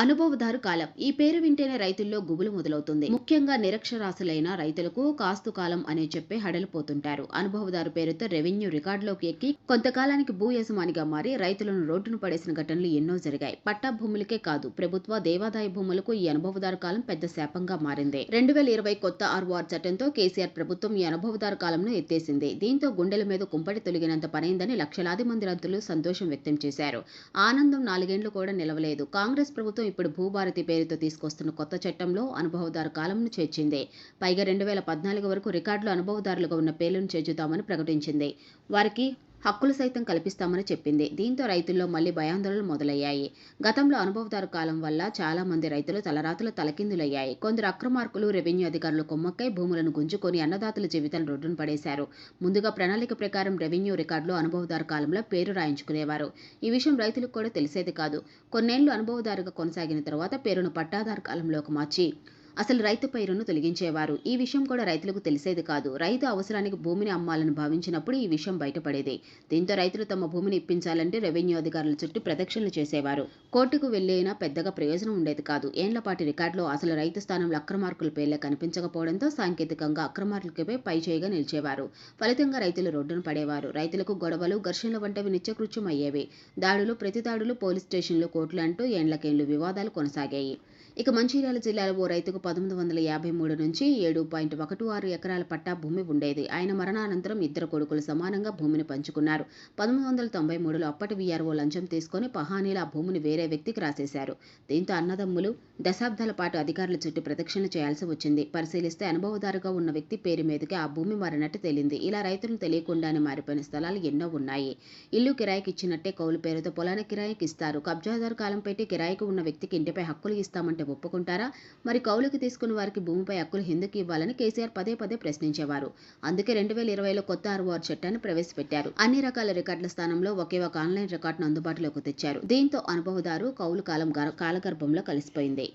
అనుభవదారు కాలం. ఈ పేరు వింటేనే రైతుల్లో గుబులు మొదలవుతుంది. ముఖ్యంగా నిరక్షరాశులైన రైతులకు కాస్తు కాలం అనే చెప్పే హడలిపోతుంటారు అనుభవదారు పేరుతో రెవెన్యూ రికార్డులోకి ఎక్కి కొంతకాలానికి భూ యజమానిగా మారి రైతులను రోడ్డును పడేసిన ఘటనలు ఎన్నో జరిగాయి. పట్టా భూములకే కాదు ప్రభుత్వ దేవాదాయ భూములకు ఈ అనుభవదారు కాలం పెద్ద శాపంగా మారింది. రెండు వేల ఇరవై కొత్త ఆర్వార్ చట్టంతో కేసీఆర్ ప్రభుత్వం ఈ అనుభవదారు కాలంను ఎత్తేసింది. దీంతో గుండెల మీద కుంపటి తొలగినంత పనైందని లక్షలాది మంది రైతులు సంతోషం వ్యక్తం చేశారు. ఆనందం నాలుగేండ్లు కూడా నిలవలేదు. కాంగ్రెస్ ప్రభుత్వం ఇప్పుడు భూభారతి పేరుతో తీసుకొస్తున్న కొత్త చట్టంలో అనుభవదారు కాలంను చేర్చింది. పైగా రెండు వేల పద్నాలుగు వరకు రికార్డులో అనుభవదారులుగా ఉన్న పేర్లను చేర్చుతామని ప్రకటించింది. వారికి హక్కులు సైతం కల్పిస్తామని చెప్పింది. దీంతో రైతుల్లో మళ్ళీ భయాందోళనలు మొదలయ్యాయి. గతంలో అనుభవదారు కాలం వల్ల చాలా మంది రైతులు తలరాతులు తలకిందులయ్యాయి. కొందరు అక్రమార్కులు రెవెన్యూ అధికారులు కొమ్మక్కై భూములను గుంజుకొని అన్నదాతల జీవితాలు రోడ్డును పడేశారు. ముందుగా ప్రణాళిక ప్రకారం రెవెన్యూ రికార్డులు అనుభవదారు కాలంలో పేరు రాయించుకునేవారు. ఈ విషయం రైతులకు కూడా తెలిసేది కాదు. కొన్నేళ్ళు అనుభవదారుగా కొనసాగిన తర్వాత పేరును పట్టాదారు కాలంలోకి మార్చి అసలు రైతు పైరును తొలగించేవారు. ఈ విషయం కూడా రైతులకు తెలిసేది కాదు. రైతు అవసరానికి భూమిని అమ్మాలని భావించినప్పుడు ఈ విషయం బయటపడేది. దీంతో రైతులు తమ భూమిని ఇప్పించాలంటే రెవెన్యూ అధికారుల చుట్టూ ప్రదక్షిణలు చేసేవారు. కోర్టుకు వెళ్ళైనా పెద్దగా ప్రయోజనం ఉండేది కాదు. ఏండ్లపాటి రికార్డులో అసలు రైతు స్థానంలో అక్రమార్కుల పేర్లే కనిపించకపోవడంతో సాంకేతికంగా అక్రమార్కులపై పైచేయిగా నిలిచేవారు. ఫలితంగా రైతులు రోడ్డున పడేవారు. రైతులకు గొడవలు ఘర్షణల వంటివి నిత్యకృత్యం అయ్యేవి దాడులు ప్రతి దాడులు పోలీస్ స్టేషన్లు కోర్టులు అంటూ ఏండ్లకేండ్లు వివాదాలు కొనసాగాయి. ఇక మంచిర్యాల జిల్లాలో ఓ రైతుకు పంతొమ్మిది వందల యాభై మూడు నుంచి ఏడు పాయింట్ ఒకటి ఆరు ఎకరాల పట్టా భూమి ఉండేది. ఆయన మరణానంతరం ఇద్దరు కొడుకులు సమానంగా భూమిని పంచుకున్నారు. పంతొమ్మిది వందల తొంభై మూడులో అప్పటి వీఆర్ఓ లంచం తీసుకొని పహానీల ఆ భూమిని వేరే వ్యక్తికి రాసేశారు. దీంతో అన్నదమ్ములు దశాబ్దాల పాటు అధికారుల చుట్టూ ప్రదక్షిణ చేయాల్సి వచ్చింది. పరిశీలిస్తే అనుభవదారుగా ఉన్న వ్యక్తి పేరు మీదకి ఆ భూమి మారినట్టు తేలింది. ఇలా రైతులు తెలియకుండానే మారిపోయిన స్థలాలు ఎన్నో ఉన్నాయి. ఇల్లు కిరాయికి ఇచ్చినట్టే కౌలు పేరుతో పొలాన్ని కిరాయికి ఇస్తారు. కబ్జాదారు కాలం పెట్టి కిరాయికి ఉన్న వ్యక్తికి ఇంటిపై హక్కులు ఇస్తామంటే ఒప్పుకుంటారా? మరి కౌలు కౌలుకి తీసుకున్న వారికి భూమిపై హక్కులు ఎందుకు ఇవ్వాలని కేసీఆర్ పదే పదే ప్రశ్నించేవారు. అందుకే రెండు వేల ఇరవైలో కొత్త ఆర్ఓఆర్ చట్టాన్ని ప్రవేశపెట్టారు. అన్ని రకాల రికార్డుల స్థానంలో ఒకే ఒక ఆన్లైన్ రికార్డును అందుబాటులోకి తెచ్చారు. దీంతో అనుభవదారు కౌలు కాలం కాలగర్భంలో కలిసిపోయింది.